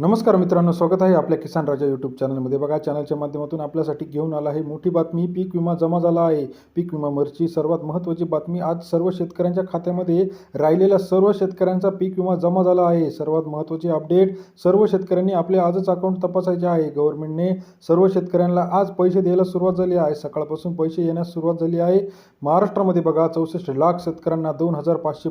नमस्कार मित्रांनो स्वागत आहे आपल्या किसान राजा यूट्यूब चॅनलमध्ये बघा चॅनलच्या माध्यमातून आपल्यासाठी घेऊन आला आहे मोठी बातमी. पीक विमा जमा झाला आहे. पीक विमावरची सर्वात महत्त्वाची बातमी आज सर्व शेतकऱ्यांच्या खात्यामध्ये राहिलेल्या सर्व शेतकऱ्यांचा पीक विमा जमा झाला आहे. सर्वात महत्त्वाची अपडेट सर्व शेतकऱ्यांनी आपले आजच अकाउंट तपासायचे आहे. गव्हर्नमेंटने सर्व शेतकऱ्यांना आज पैसे द्यायला सुरुवात झाली आहे. सकाळपासून पैसे येण्यास सुरुवात झाली आहे. महाराष्ट्रामध्ये बघा चौसष्ट लाख शेतकऱ्यांना दोन हजार पाचशे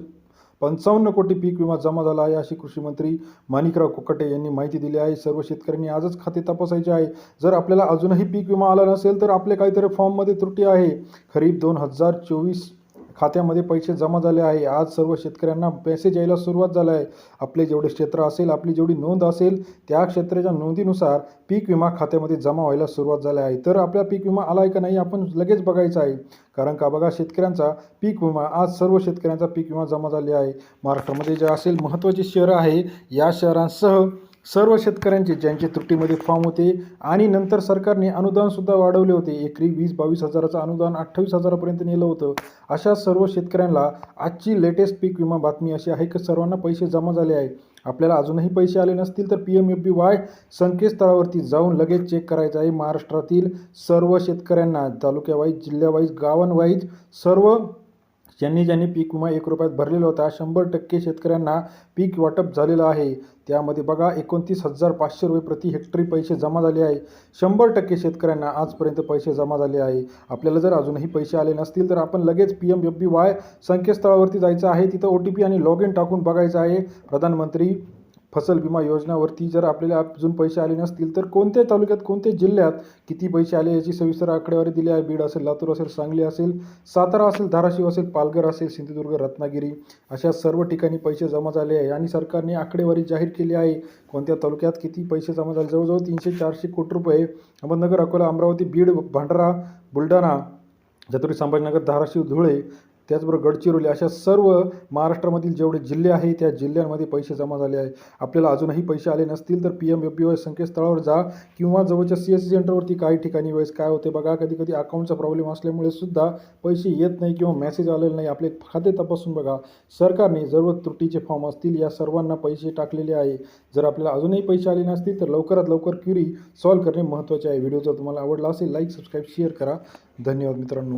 पंचावन्न कोटी पीक विमा जमा झाला आहे अशी कृषी मंत्री माणिकराव कुकटे यांनी माहिती दिली आहे. सर्व शेतकऱ्यांनी आजच खाते तपासायचे आहे. जर आपल्याला अजूनही पीक विमा आला नसेल तर आपले काहीतरी फॉर्ममध्ये त्रुटी आहे. खरीप दोन हजार चोवीस खात्यामध्ये पैसे जमा झाले आहे. आज सर्व शेतकऱ्यांना मेसेज यायला सुरुवात झाला आहे. आपले जेवढे क्षेत्र असेल आपली जेवढी नोंद असेल त्या क्षेत्राच्या नोंदीनुसार पीक विमा खात्यामध्ये जमा व्हायला सुरुवात झाली आहे. तर आपला पीक विमा आला आहे का नाही आपण लगेच बघायचं आहे. कारण का बघा शेतकऱ्यांचा पीक विमा आज सर्व शेतकऱ्यांचा पीक विमा जमा झाले आहे. महाराष्ट्रामध्ये जे असेल महत्त्वाची शहरं आहे या शहरांसह सर्व शेतकऱ्यांचे ज्यांचे त्रुटीमध्ये फॉर्म होते आणि नंतर सरकारने अनुदानसुद्धा वाढवले होते. एकरी वीस बावीस हजाराचं अनुदान अठ्ठावीस हजारापर्यंत नेलं होतं. अशा सर्व शेतकऱ्यांना आजची लेटेस्ट पीक विमा बातमी अशी आहे की सर्वांना पैसे जमा झाले आहे आपल्याला अजूनही पैसे आले नसतील तर P M F B Y संकेतस्थळावरती जाऊन लगेच चेक करायचं आहे. महाराष्ट्रातील सर्व शेतकऱ्यांना तालुक्यावाईज जिल्ह्यावाईज गावांवाईज सर्व ज्यांनी ज्यांनी पीक विमा एक रुपयात भरलेला होता शंभर टक्के शेतकऱ्यांना पीक वाटप झालेलं आहे. त्यामध्ये बघा एकोणतीस हजार पाचशे रुपये प्रति हेक्टरी पैसे जमा झाले आहे. शंभर टक्के शेतकऱ्यांना आजपर्यंत पैसे जमा झाले आहे. आपल्याला जर अजूनही पैसे आले नसतील तर आपण लगेच P M F B Y संकेतस्थळावरती जायचं आहे. तिथं ओ टी पी आणि लॉग इन टाकून बघायचं आहे. प्रधानमंत्री फसल विमा योजनावरती जर आपल्याला अजून पैसे आले नसतील तर कोणत्या तालुक्यात कोणत्या जिल्ह्यात किती पैसे आले याची सविस्तर आकडेवारी दिली आहे? बीड असेल लातूर असेल सांगली असेल सातारा असेल धाराशिव असेल पालघर असेल सिंधुदुर्ग रत्नागिरी अशा सर्व ठिकाणी पैसे जमा झाले आहे. आणि सरकारने आकडेवारी जाहीर केली आहे कोणत्या तालुक्यात किती पैसे जमा झाले? जवळजवळ तीनशे चारशे कोटी रुपये अहमदनगर अकोला अमरावती बीड भंडारा बुलढाणा छत्रपती संभाजीनगर धाराशिव धुळे त्याचबरोबर गडचिरोली अशा सर्व महाराष्ट्रामधील जेवढे जिल्हे आहे त्या जिल्ह्यांमध्ये पैसे जमा झाले आहे आपल्याला अजूनही पैसे आले नसतील तर P M F B Y संकेतस्थळावर जा किंवा जवळच्या सी एस सी सेंटरवरती काही ठिकाणी वेळेस काय होते बघा. कधी कधी अकाउंटचा प्रॉब्लेम असल्यामुळे सुद्धा पैसे येत नाही किंवा मेसेज आलेला नाही. आपले खाते तपासून बघा. सरकारने सर्व त्रुटीचे फॉर्म असतील. या सर्वांना पैसे टाकलेले आहे. जर आपल्याला अजूनही पैसे आले नसतील तर लवकरात लवकर क्युरी सॉल्व्ह करणे महत्त्वाचे आहे. व्हिडिओ जर तुम्हाला आवडला असेल लाईक सबस्क्राईब शेअर करा. धन्यवाद मित्रांनो.